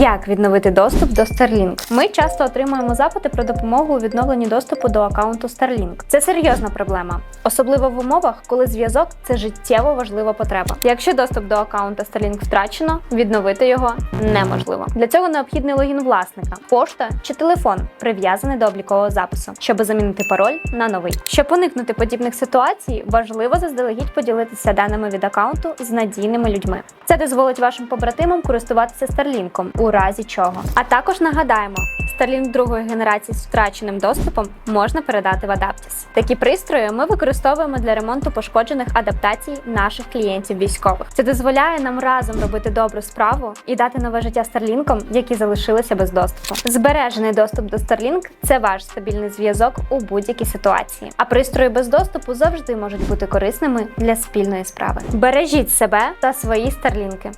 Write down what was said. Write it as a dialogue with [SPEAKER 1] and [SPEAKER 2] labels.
[SPEAKER 1] Як відновити доступ до Starlink? Ми часто отримуємо запити про допомогу у відновленні доступу до аккаунту Starlink. Це серйозна проблема, особливо в умовах, коли зв'язок це життєво важлива потреба. Якщо доступ до аккаунта Starlink втрачено, відновити його неможливо. Для цього необхідний логін власника, пошта чи телефон, прив'язаний до облікового запису, щоб замінити пароль на новий. Щоб уникнути подібних ситуацій, важливо заздалегідь поділитися даними від аккаунту з надійними людьми. Це дозволить вашим побратимам користуватися Starlink у разі чого. А також нагадаємо, Starlink другої генерації з втраченим доступом можна передати в Adaptis. Такі пристрої ми використовуємо для ремонту пошкоджених адаптацій наших клієнтів військових. Це дозволяє нам разом робити добру справу і дати нове життя Starlink, які залишилися без доступу. Збережений доступ до Starlink – це ваш стабільний зв'язок у будь-якій ситуації. А пристрої без доступу завжди можуть бути корисними для спільної справи. Бережіть себе та свої старлінки.